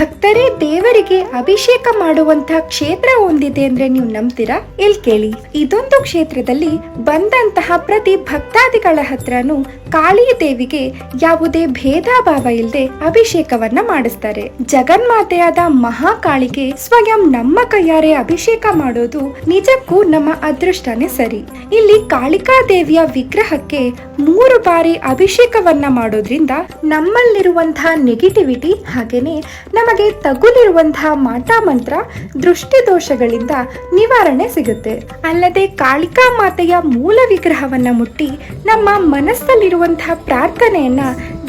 ಭಕ್ತರೇ, ದೇವರಿಗೆ ಅಭಿಷೇಕ ಮಾಡುವಂತಹ ಕ್ಷೇತ್ರ ಒಂದಿದೆ ಅಂದ್ರೆ ನೀವು ನಂಬ್ತೀರಾ? ಇಲ್ಲಿ ಕೇಳಿ. ಇದೊಂದು ಕ್ಷೇತ್ರದಲ್ಲಿ ಬಂದಂತಹ ಪ್ರತಿ ಭಕ್ತಾದಿಗಳ ಹತ್ರನೂ ಕಾಳಿ ದೇವಿಗೆ ಯಾವುದೇ ಭೇದ ಭಾವ ಇಲ್ಲದೆ ಅಭಿಷೇಕವನ್ನ ಮಾಡಿಸ್ತಾರೆ. ಜಗನ್ಮಾತೆಯಾದ ಮಹಾಕಾಳಿಗೆ ಸ್ವಯಂ ನಮ್ಮ ಕೈಯಾರೆ ಅಭಿಷೇಕ ಮಾಡೋದು ನಿಜಕ್ಕೂ ನಮ್ಮ ಅದೃಷ್ಟನೇ ಸರಿ. ಇಲ್ಲಿ ಕಾಳಿಕಾ ದೇವಿಯ ವಿಗ್ರಹಕ್ಕೆ ಮೂರು ಬಾರಿ ಅಭಿಷೇಕವನ್ನ ಮಾಡೋದ್ರಿಂದ ನಮ್ಮಲ್ಲಿರುವಂತಹ ನೆಗೆಟಿವಿಟಿ ಹಾಗೇನೆ ನಮಗೆ ತಗುಲಿರುವಂತಹ ಮಾಟ ಮಂತ್ರ ದೃಷ್ಟಿ ದೋಷಗಳಿಂದ ನಿವಾರಣೆ ಸಿಗುತ್ತೆ. ಅಲ್ಲದೆ ಕಾಳಿಕಾ ಮಾತೆಯ ಮೂಲ ವಿಗ್ರಹವನ್ನ ಮುಟ್ಟಿ ನಮ್ಮ ಮನಸ್ಸಲ್ಲಿರುವಂತಹ ಪ್ರಾರ್ಥನೆಯನ್ನ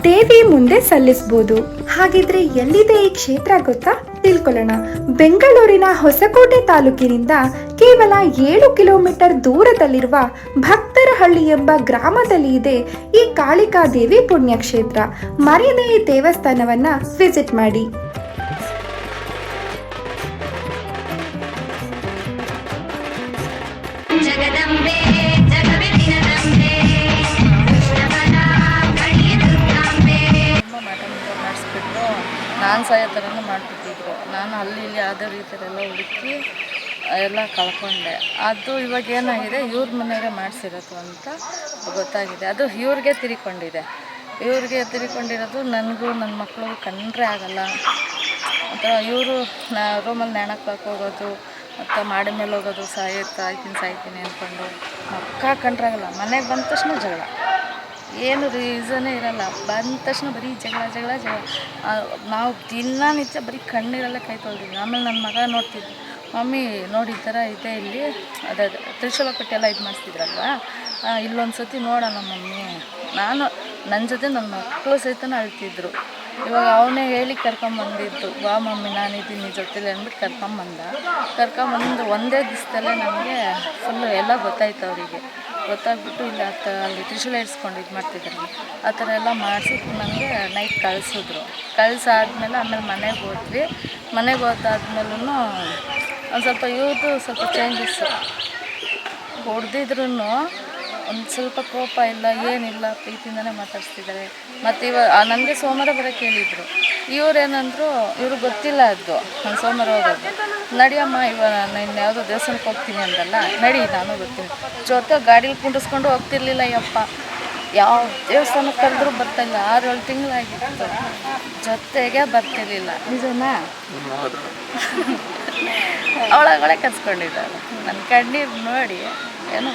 ದೇವಿ ಮುಂದೆ ಸಲ್ಲಿಸಬಹುದು ಹಾಗಿದ್ರೆ ಎಲ್ಲಿದೆ ಈ ಕ್ಷೇತ್ರ ಗೊತ್ತಾ? ತಿಳ್ಕೊಳ್ಳೋಣ. ಬೆಂಗಳೂರಿನ ಹೊಸಕೋಟೆ ತಾಲೂಕಿನಿಂದ ಕೇವಲ ಏಳು ಕಿಲೋಮೀಟರ್ ದೂರದಲ್ಲಿರುವ ಭಕ್ತರಹಳ್ಳಿ ಎಂಬ ಗ್ರಾಮದಲ್ಲಿ ಇದೆ ಈ ಕಾಳಿಕಾ ದೇವಿ ಪುಣ್ಯಕ್ಷೇತ್ರ. ಮರೆಯದೇ ಈ ದೇವಸ್ಥಾನವನ್ನ ವಿಸಿಟ್ ಮಾಡಿ. ನಾನು ಸಾಯೋ ಥರನೂ ಮಾಡಿಬಿಟ್ಟಿದ್ರು ನಾನು ಅಲ್ಲಿ ಇಲ್ಲಿ ಯಾವುದೇ ರೀತಿಯಲ್ಲೆಲ್ಲ ಹುಡುಕಿ ಎಲ್ಲ ಕಳ್ಕೊಂಡೆ. ಅದು ಇವಾಗ ಏನಾಗಿದೆ, ಇವ್ರ ಮನೆಯವರೇ ಮಾಡಿಸಿರೋದು ಅಂತ ಗೊತ್ತಾಗಿದೆ. ಅದು ಇವ್ರಿಗೆ ತಿರಿಕೊಂಡಿದೆ ಇವ್ರಿಗೆ ತಿರಿಕೊಂಡಿರೋದು ನನಗೂ ನನ್ನ ಮಕ್ಕಳು ಕಂಡ್ರೆ ಆಗಲ್ಲ. ಅಥವಾ ಇವರು ನಾ ರೂಮಲ್ಲಿ ನೆಣಕ್ಕೆ ಹೋಗೋದು ಮತ್ತು ಮಾಡಿ ಮೇಲೆ ಹೋಗೋದು ಸಾಯಿ ಆಯ್ತೀನಿ ಸಾಯ್ತೀನಿ ಅಂದ್ಕೊಂಡು ಮಕ್ಕ ಕಂಡ್ರಾಗಲ್ಲ. ಮನೆಗೆ ಬಂದ ತಕ್ಷಣ ಜಗಳ. ಏನು ರೀಸನೇ ಇರಲ್ಲ. ಬಂದ ತಕ್ಷಣ ಬರೀ ಜಗಳ ಜಗಳ ಜಗಳ. ನಾವು ದಿನನಿತ್ಯ ಬರೀ ಕಣ್ಣೀರಲ್ಲೇ ಕೈ ತೊಳ್ದಿದ್ವಿ. ಆಮೇಲೆ ನನ್ನ ಮಗ ನೋಡ್ತಿದ್ವಿ ಮಮ್ಮಿ, ನೋಡಿ ಈ ಥರ ಇದೆ ಇಲ್ಲಿ. ಅದೇ ಅದೇ, ತ್ರಿಶೂಲ ಕೊಟ್ಟು ಎಲ್ಲ ಇದು ಮಾಡಿಸ್ತಿದ್ರಲ್ವ ಇಲ್ಲೊಂದು ಸತಿ ನೋಡೋಣ ಮಮ್ಮಿ. ನಾನು ನನ್ನ ಜೊತೆ ನನ್ನ ಮಕ್ಕಳು ಸಹಿತ ಅಳ್ತಿದ್ರು. ಇವಾಗ ಅವನೇ ಹೇಳಿ ಕರ್ಕೊಂಬಂದಿದ್ದು ವಾ ಮಮ್ಮಿ ನಾನಿದ್ದೀನಿ ಜೊತೆಲಿ ಅಂದ್ಬಿಟ್ಟು ಕರ್ಕೊಂಬಂದ. ಕರ್ಕೊಂಬಂದು ಒಂದೇ ದಿವಸದಲ್ಲೇ ನಮಗೆ ಫುಲ್ಲು ಎಲ್ಲ ಗೊತ್ತಾಯ್ತು ಅವರಿಗೆ. ಗೊತ್ತಾಗ್ಬಿಟ್ಟು ಇಲ್ಲ ಆ ತ ಅಲ್ಲಿ ತ್ರಿಶೂಲ ಇಡ್ಸ್ಕೊಂಡು ಇದು ಮಾಡ್ತಿದ್ರು ಆ ಥರ ಎಲ್ಲ ಮಾಡಿಸಿ ನನಗೆ ನೈಟ್ ಕಳಿಸಿದ್ರು. ಕಳ್ಸಾದ್ಮೇಲೆ ಆಮೇಲೆ ಮನೆಗೆ ಹೋದ್ವಿ. ಮನೆಗೆ ಹೋದಾದ್ಮೇಲೂ ಒಂದು ಸ್ವಲ್ಪ ಇವ್ರದ್ದು ಸ್ವಲ್ಪ ಚೇಂಜಸ್ಸು ಹೊಡೆದಿದ್ರು ಒಂದು ಸ್ವಲ್ಪ ಕೋಪ ಇಲ್ಲ, ಏನಿಲ್ಲ, ಪ್ರೀತಿಯಿಂದನೇ ಮಾತಾಡ್ಸ್ತಿದ್ದಾರೆ. ಮತ್ತು ಇವ ನನಗೆ ಸೋಮವಾರ ಬರೋಕ್ಕೆ ಹೇಳಿದರು. ಇವ್ರೇನಂದ್ರು ಇವ್ರಿಗೆ ಗೊತ್ತಿಲ್ಲ ಅದು, ನಾನು ಸೋಮವಾರ ಹೋಗೋದು. ನಡಿಯಮ್ಮ, ಇವ, ನಾನು ಯಾವುದೋ ದೇವಸ್ಥಾನಕ್ಕೆ ಹೋಗ್ತೀನಿ ಅಂದಲ್ಲ, ನಡಿ, ನಾನು ಬರ್ತೀನಿ. ಜೊತೆ ಗಾಡೀಲಿ ಕುಂಡಿಸ್ಕೊಂಡು ಹೋಗ್ತಿರ್ಲಿಲ್ಲ ಯಪ್ಪ ಯಾವ ದೇವಸ್ಥಾನಕ್ಕೆ ಕರೆದ್ರೂ ಬರ್ತಾಯಿಲ್ಲ ಆರು ಏಳು ತಿಂಗಳಾಗಿತ್ತು. ಜೊತೆಗೆ ಬರ್ತಿರ್ಲಿಲ್ಲ. ನಿಜನಾ? ಅವಳಗಳೇ ಕಚ್ಕೊಂಡಿದ್ದಾಳೆ ನನ್ನ ಕಣ್ಣೀರು ನೋಡಿ, ಏನೋ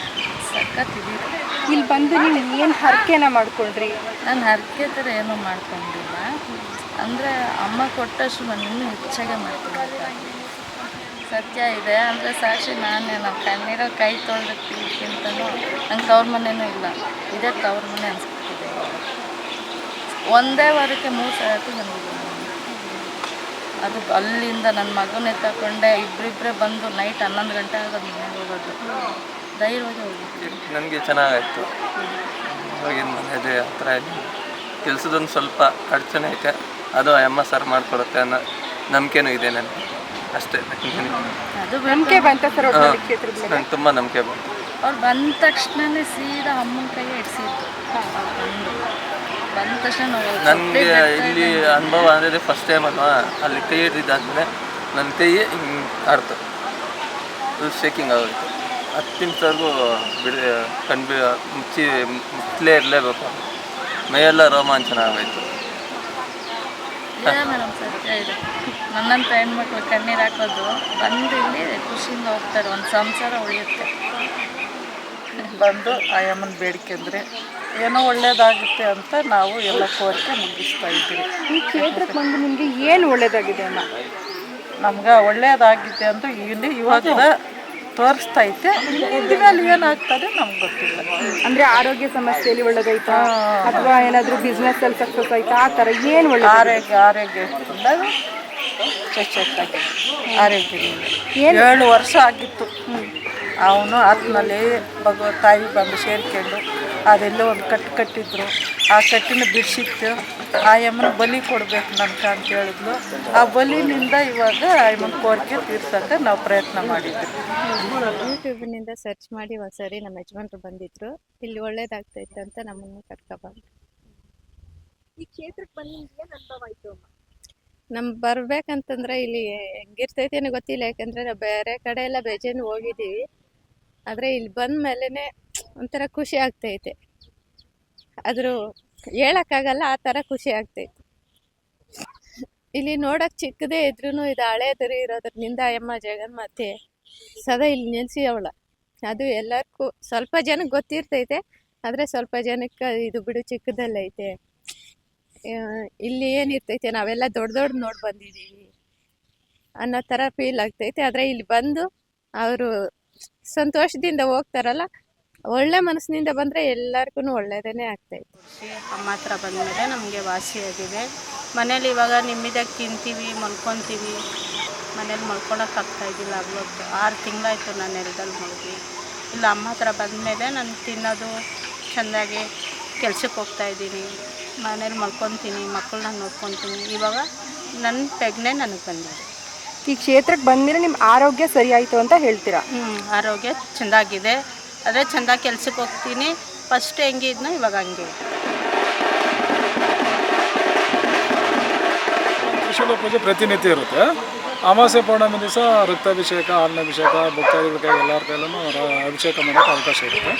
ಸಖತ್ತಿದ್ದೀರಿ ಇಲ್ಲಿ ಬಂದು ನೀವು ಏನು ಹರಕೆನ ಮಾಡ್ಕೊಂಡ್ರಿ? ನಾನು ಹರಕೆ ಥರ ಏನೂ ಮಾಡ್ಕೊಂಡಿಲ್ಲ. ಅಂದರೆ ಅಮ್ಮ ಕೊಟ್ಟಷ್ಟು ನಾನು ಇನ್ನೂ ಹೆಚ್ಚಾಗೆ ಮಾಡ್ತೀನಿ ಸತ್ಯ ಇದೆ. ಅಂದರೆ ಸಾಕ್ಷಿ ನಾನೇ. ನಮ್ಮ ಕಣ್ಣೀರೋ ಕೈ ತೊಳೆದಕ್ಕಿಂತನೂ ನಂಗೆ ತವ್ರ ಮನೆಯೂ ಇಲ್ಲ. ಇದೇ ತವ್ರ ಮನೆ ಅನ್ಸ್ಬಿಟ್ಟಿದೆ. ಒಂದೇ ವಾರಕ್ಕೆ ಮೂರು ಸಾವಿರ ಬಂದಿದ್ದೀನಿ ಅದು ಅಲ್ಲಿಂದ ನನ್ನ ಮಗನೇ ತಗೊಂಡೆ ಇಬ್ಬರಿಬ್ಬರೇ ಬಂದು ನೈಟ್ ಹನ್ನೊಂದು ಗಂಟೆ ಆಗೋದು ಮನೆಗೆ ಹೋಗೋದು. ಧೈರ್ಯವಾಗಿ ನನಗೆ ಚೆನ್ನಾಗಾಯಿತು. ಇವಾಗಿನ ಮನೆಯದು ಆ ಥರ ಇಲ್ಲ. ಕೆಲಸದೊಂದು ಸ್ವಲ್ಪ ಅಡಚಣೆ ಐತೆ. ಅದು ಆ ಅಮ್ಮ ಸರ್ ಮಾಡಿಕೊಡುತ್ತೆ ಅನ್ನೋ ನಂಬಿಕೆನೂ ಇದೆ ನನಗೆ. ಅಷ್ಟೇ. ಅದು ನಂಬಿಕೆ ಬಂತ ಸರ್ ನಂಗೆ ತುಂಬ ನಂಬಿಕೆ ಬಂತು. ಅವ್ರು ಬಂದ ತಕ್ಷಣನೇ ಸೀದಾ ಅಮ್ಮನ ಕೈಗೆ ಇಡ್ಸಿದ್ದು ಬಂದ ತಕ್ಷಣ ನನಗೆ ಇಲ್ಲಿ ಅನುಭವ ಅಂದರೆ ಫಸ್ಟ್ ಟೈಮ್ ಅಲ್ವಾ? ಅಲ್ಲಿ ಕೈ ಹಿಡಿದಾದ್ಮೇಲೆ ನನ್ನ ಕೈಯೇ ಹಿಂಗೆ ಆಡ್ತು. ಶೇಕಿಂಗ್ ಆಗೋಯ್ತು. ಹತ್ತು ನಿಮಿಷವರೆಗೂ ಬಿಡ ಕಣ್ಬಿ ಮುಚ್ಚಿ ಮುಚ್ಚಲೇ ಇರಲೇಬೇಕು. ಮೈಯೆಲ್ಲ ರೋಮಾಂಚನ ಆಗೋಯ್ತು. ನನ್ನಂತ ಇದೆ ಹೆಣ್ಮಕ್ಳು ಕಣ್ಣೀರು ಹಾಕೋದು ಬಂದು ಇಲ್ಲಿ ಖುಷಿಯಿಂದ ಹೋಗ್ತಾರೆ ಒಂದು ಸಂಸಾರ ಉಳಿಯುತ್ತೆ. ಬಂದು ಆಯಮ್ಮನ ಬೇಡಿಕೆ ಅಂದರೆ ಏನೋ ಒಳ್ಳೇದಾಗುತ್ತೆ ಅಂತ ನಾವು ಎಲ್ಲ ಕೋರಿಕೆ ಮುಗಿಸ್ತಾ ಇದ್ದೀವಿ. ಈ ಕ್ಷೇತ್ರಕ್ಕೆ ಬಂದು ನಿಮಗೆ ಏನು ಒಳ್ಳೇದಾಗಿದೆ ಅಮ್ಮ? ನಮ್ಗೆ ಒಳ್ಳೆಯದಾಗಿದೆ ಅಂತ ಇಲ್ಲಿ ಇವಾಗ ತೋರಿಸ್ತಾ ಐತೆ ಮುಂದಿನಲ್ಲಿ ಏನಾಗ್ತದೆ ನಮ್ಗೆ ಗೊತ್ತಿಲ್ಲ. ಅಂದ್ರೆ ಆರೋಗ್ಯ ಸಮಸ್ಯೆಯಲ್ಲಿ ಒಳ್ಳೇದಾಯ್ತಾ ಅಥವಾ ಏನಾದರೂ ಬಿಸ್ನೆಸ್ ಅಲ್ಲಿ ಸಕ್ಸಸ್ ಆಯ್ತಾ? ಆ ಥರ ಏನು ಒಳ್ಳೆ ಆರೋಗ್ಯ ಆರೋಗ್ಯ ಚಚ್ಚಾಗಿ ಆರೋಗ್ಯ ಏಳು ವರ್ಷ ಆಗಿತ್ತು. ಅವನು ಆತ್ಮಲ್ಲಿ ಭಗವ ತಾಯಿ ಬಂದು ಸೇರ್ಕೊಂಡು ಅದೆಲ್ಲ ಒಂದು ಕಟ್ಟು ಕಟ್ಟಿದ್ರು. ಆ ಕಟ್ಟಿನ ಬಿಡಿಸಿತ್ತು ಆ ಯಮ್ಮನ ಬಲಿ ಕೊಡ್ಬೇಕು ನನ್ಗೆ ಅಂತ ಹೇಳಿದ್ಲು. ಆ ಬಲಿನಿಂದ ಇವಾಗ ಆಯಮ್ಮನ ಕೋರಿಕೆ ತೀರ್ಸೋಕೆ ನಾವು ಪ್ರಯತ್ನ ಮಾಡಿದ್ವಿ. ಯೂಟ್ಯೂಬ್ನಿಂದ ಸರ್ಚ್ ಮಾಡಿ ಒಂದ್ಸರಿ ನಮ್ಮ ಯಜಮಾನ್ರು ಬಂದಿದ್ರು. ಇಲ್ಲಿ ಒಳ್ಳೇದಾಗ್ತೈತೆ ಅಂತ ನಮ್ಮನ್ನು ಕರ್ಕೊಬಂದ್ರು. ಈ ಕ್ಷೇತ್ರಕ್ಕೆ ಬಂದು ಏನು ಅನುಭವ ಆಯ್ತು ಅಮ್ಮ? ನಮ್ ಬರ್ಬೇಕಂತಂದ್ರೆ ಇಲ್ಲಿ ಹೆಂಗಿರ್ತೈತಿ ಏನೋ ಗೊತ್ತಿಲ್ಲ ಯಾಕಂದ್ರೆ ನಾವು ಬೇರೆ ಕಡೆ ಎಲ್ಲ ಬೇಜನ್ ಹೋಗಿದ್ದೀವಿ. ಆದ್ರೆ ಇಲ್ಲಿ ಬಂದ ಮೇಲೆನೆ ಒಂಥರ ಖುಷಿ ಆಗ್ತೈತೆ. ಆದ್ರೂ ಹೇಳಕ್ಕಾಗಲ್ಲ, ಆ ಥರ ಖುಷಿ ಆಗ್ತೈತೆ. ಇಲ್ಲಿ ನೋಡಕ್ಕೆ ಚಿಕ್ಕದೇ ಇದ್ರೂ ಇದು ಹಳೇದರಿ ಇರೋದ್ರಿಂದ ಅಮ್ಮ ಜಗನ್ಮಾತೆ ಸದಾ ಇಲ್ಲಿ ನೆಲೆಸಿ ಅವಳ. ಅದು ಎಲ್ಲರಿಗೂ ಸ್ವಲ್ಪ ಜನಕ್ಕೆ ಗೊತ್ತಿರ್ತೈತೆ, ಆದರೆ ಸ್ವಲ್ಪ ಜನಕ್ಕೆ ಇದು ಬಿಡು ಚಿಕ್ಕದಲ್ಲೈತೆ. ಇಲ್ಲಿ ಏನಿರ್ತೈತೆ, ನಾವೆಲ್ಲ ದೊಡ್ಡ ದೊಡ್ಡ ನೋಡಿ ಬಂದಿದ್ದೀವಿ ಅನ್ನೋ ಥರ ಫೀಲ್ ಆಗ್ತೈತೆ. ಆದರೆ ಇಲ್ಲಿ ಬಂದು ಅವರು ಸಂತೋಷದಿಂದ ಹೋಗ್ತಾರಲ್ಲ ಒಳ್ಳೆ ಮನಸ್ಸಿನಿಂದ ಬಂದರೆ ಎಲ್ಲರಿಗೂ ಒಳ್ಳೆಯದೇ ಖುಷಿ ಅಮ್ಮ ಹತ್ರ ಬಂದಮೇಲೆ ನಮಗೆ ವಾಸಿಯಾಗಿದೆ ಮನೇಲಿ ಇವಾಗ ನಿಮ್ಮಿದಾಗ ತಿಂತೀವಿ ಮಲ್ಕೊತೀವಿ. ಮನೇಲಿ ಮಲ್ಕೊಳಕ್ಕೆ ಆಗ್ತಾ ಇದ್ದಿಲ್ಲ ಆಗ್ಲೊತ್ತು ಆರು ತಿಂಗಳಾಯಿತು ನಾನು ನೆಲದಲ್ಲಿ ಮಲಗಿ. ಇಲ್ಲ ಅಮ್ಮ ಹತ್ರ ಬಂದಮೇಲೆ ನಾನು ತಿನ್ನೋದು ಚೆಂದಾಗಿ ಕೆಲ್ಸಕ್ಕೆ ಹೋಗ್ತಾ ಇದ್ದೀನಿ. ಮನೇಲಿ ಮಲ್ಕೊತೀನಿ ಮಕ್ಕಳನ್ನ ನೋಡ್ಕೊತೀನಿ. ಇವಾಗ ನನ್ನ ಪ್ರಜ್ಞೆ ನನಗೆ ಬಂದಿದೆ. ಈ ಕ್ಷೇತ್ರಕ್ಕೆ ಬಂದ್ಮೇಲೆ ನಿಮ್ಮ ಆರೋಗ್ಯ ಸರಿಯಾಯಿತು ಅಂತ ಹೇಳ್ತೀರಾ? ಹ್ಞೂ ಆರೋಗ್ಯ ಚೆಂದಾಗಿದೆ. ಅದೇ ಚಂದ ಕೆಲ್ಸಕ್ಕೆ ಹೋಗ್ತೀನಿ ಫಸ್ಟ್ ಇವಾಗ ಹಂಗೆ ಇದೆ. ತ್ರಿಶೂಲ ಪೂಜೆ ಪ್ರತಿನಿತ್ಯ ಇರುತ್ತೆ ಅಮಾವಾಸ್ಯೆ ಪೌರ್ಣಮಿ ದಿವಸ ರಕ್ತಾಭಿಷೇಕ ಹಾಲಿನಾಭಿಷೇಕ ಭಕ್ತಾದಿಗಳ ಕೈ ಎಲ್ಲರ ಕೈಲೂ ಅಭಿಷೇಕ ಮಾಡೋಕೆ ಅವಕಾಶ ಇರುತ್ತೆ.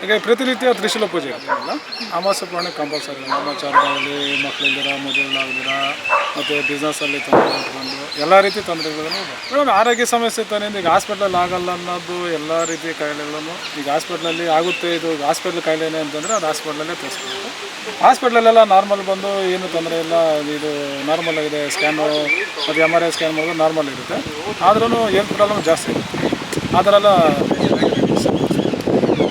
ಹಾಗೆ ಪ್ರತಿನಿತ್ಯ ತ್ರಿಶೂಲ ಪೂಜೆ ಇರೋದಿಲ್ಲ ಅಮಾವಾಸ್ಯ ಪೌರ್ಣಮಿ ಕಂಪಲ್ಸರಿ ಬ್ರಹ್ಮಚಾರದಲ್ಲಿ ಮಕ್ಕಳಿದ್ದೀರ ಮದುವೆಗಳಾಗದಿರ ಮತ್ತು ಬಿಸ್ನೆಸ್ಸಲ್ಲಿ ತೊಂದರೆ ಇಟ್ಕೊಂಡು ಎಲ್ಲ ರೀತಿ ತೊಂದರೆಗಳನ್ನು ಮೇಡಮ್ ಆರೋಗ್ಯ ಸಮಸ್ಯೆ ತಾನೇ, ಈಗ ಹಾಸ್ಪಿಟ್ಲಲ್ಲಿ ಆಗಲ್ಲ ಅನ್ನೋದು ಎಲ್ಲ ರೀತಿ ಕಾಯಿಲೆಗಳನ್ನು ಈಗ ಹಾಸ್ಪಿಟ್ಲಲ್ಲಿ ಆಗುತ್ತೆ, ಇದು ಹಾಸ್ಪಿಟ್ಲ್ ಕಾಯಿಲೆನೇ ಅಂತಂದರೆ ಅದು ಹಾಸ್ಪಿಟ್ಲಲ್ಲೇ ತೋರಿಸ್ಬೇಕು. ಹಾಸ್ಪಿಟ್ಲಲ್ಲೆಲ್ಲ ನಾರ್ಮಲ್ ಬಂದು ಏನು ತೊಂದರೆ ಇಲ್ಲ, ಇದು ನಾರ್ಮಲ್ ಆಗಿದೆ ಸ್ಕ್ಯಾನು ಮತ್ತು ಎಂ ಆರ್ ಐ ಸ್ಕ್ಯಾನ್ ಮಾಡಿದ್ರೆ ನಾರ್ಮಲ್ ಇರುತ್ತೆ. ಆದ್ರೂ ಏನು ಪ್ರಾಬ್ಲಮ್ ಜಾಸ್ತಿ ಆ ಥರ ಎಲ್ಲ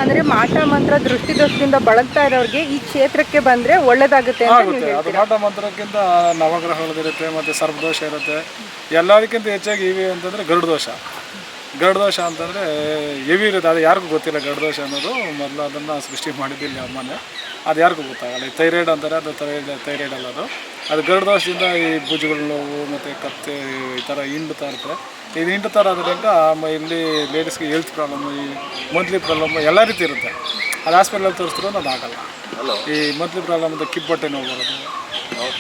ಅಂದ್ರೆ ಮಾಟ ಮಂತ್ರ ದೃಷ್ಟಿ ದೋಷದಿಂದ ಬಳಲ್ತಾ ಇರೋರಿಗೆ ಈ ಕ್ಷೇತ್ರಕ್ಕೆ ಬಂದ್ರೆ ಒಳ್ಳೇದಾಗುತ್ತೆ ಆಗುತ್ತೆ. ಅದು ಮಾಟ ಮಂತ್ರಕ್ಕಿಂತ ನವಗ್ರಹಗಳಿರುತ್ತೆ ಮತ್ತು ಸರ್ಪದೋಷ ಇರುತ್ತೆ. ಎಲ್ಲದಕ್ಕಿಂತ ಹೆಚ್ಚಾಗಿ ಇವೆ ಅಂತಂದರೆ ಗರುಡ ದೋಷ. ಗರುಡ ದೋಷ ಅಂತಂದರೆ ಹೆವಿ ಇರುತ್ತೆ ಅದು ಯಾರಿಗೂ ಗೊತ್ತಿಲ್ಲ ಗರುಡ ದೋಷ ಅನ್ನೋದು. ಮೊದಲು ಅದನ್ನು ಸೃಷ್ಟಿ ಮಾಡಿದ್ದಿಲ್ಲ ಅಮ್ಮನೇ. ಅದು ಯಾರಿಗೂ ಗೊತ್ತಾಗಲ್ಲ. ಈ ಥೈರಾಯ್ಡ್ ಅಂತಾರೆ ಅದು ಥೈರಾಯ್ಡ್ ಥೈರಾಯ್ಡ್ ಅಲ್ಲ ಅದು. ಅದು ಈ ಭುಜಗಳ ನೋವು ಮತ್ತು ಕತ್ತೆ ಈ ಥರ ಹಿಂಡ್ತಾ ಇರ್ತದೆ ಇದು ಹಿಂಡ್ತಾ ಇರೋದ್ರಿಂದ ಇಲ್ಲಿ ಲೇಡೀಸ್ಗೆ ಹೆಲ್ತ್ ಪ್ರಾಬ್ಲಮ್ ಈ ಮಂತ್ಲಿ ಪ್ರಾಬ್ಲಮ್ ಎಲ್ಲ ರೀತಿ ಇರುತ್ತೆ. ಅದು ಹಾಸ್ಪಿಟ್ಲಲ್ಲಿ ತೋರಿಸಿದ್ರು ಅದು ಆಗಲ್ಲ. ಈ ಮಂತ್ಲಿ ಪ್ರಾಬ್ಲಮ್ ಅಂತ ಕಿಬ್ಬಟ್ಟೆ ನೋವು ಬರೋದು.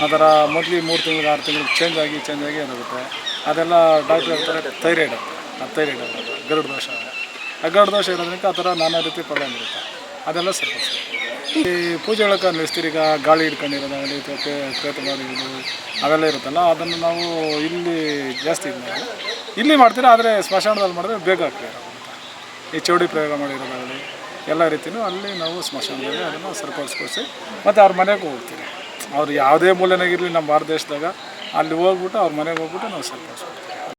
ಆ ಥರ ಮಂತ್ಲಿ ಮೂರು ತಿಂಗಳಿಗೆ ಆರು ತಿಂಗಳಿಗೆ ಚೇಂಜ್ ಆಗಿ ಚೇಂಜ್ ಆಗಿ ಏನಾಗುತ್ತೆ ಅದೆಲ್ಲ ಡಾಕ್ಟ್ರ್ ಹೇಳ್ತಾರೆ ಥೈರಾಯ್ಡ್ ಅದು ಗರುಡ ದೋಷ. ಗರುಡ ದೋಷ ಇರೋದ್ರಿಂದ ಆ ಥರ ನಾನಾ ರೀತಿ ಪ್ರಾಬ್ಲಮ್ ಇರುತ್ತೆ. ಅದೆಲ್ಲ ಸರಿಪಡಿಸ್ಬೇಕು ಈ ಪೂಜೆ ಒಳಗೆ ನಡೆಸ್ತೀರಿ ಈಗ ಗಾಳಿ ಹಿಡ್ಕೊಂಡಿರೋದಾಗಲಿ ಮಾಡೋದು ಅವೆಲ್ಲ ಇರುತ್ತಲ್ಲ, ಅದನ್ನು ನಾವು ಇಲ್ಲಿ ಜಾಸ್ತಿ ಇದು ಇಲ್ಲಿ. ಮಾಡ್ತೀರಾ, ಆದರೆ ಸ್ಮಶಾನದಲ್ಲಿ ಮಾಡಿದ್ರೆ ಬೇಗ ಆಗ್ತೀರ ಈ ಚೌಡಿ ಪ್ರಯೋಗ ಮಾಡಿರೋದಾಗಲಿ ಎಲ್ಲ ರೀತಿಯೂ ಅಲ್ಲಿ ನಾವು ಸ್ಮಶಾನದಲ್ಲಿ ಅದನ್ನು ಸರಿಪಡಿಸ್ಕೊಸಿ ಮತ್ತು ಅವ್ರ ಮನೆಗೆ ಹೋಗ್ತೀವಿ. ಅವ್ರು ಯಾವುದೇ ಮೂಲೆನಾಗಿರಲಿ ನಮ್ಮ ಭಾರತ ದೇಶದಾಗ, ಅಲ್ಲಿ ಹೋಗ್ಬಿಟ್ಟು ಅವ್ರ ಮನೆಗೆ ಹೋಗ್ಬಿಟ್ಟು ನಾವು ಸರಿಪಡಿಸ್ಕೊಡ್ತೀವಿ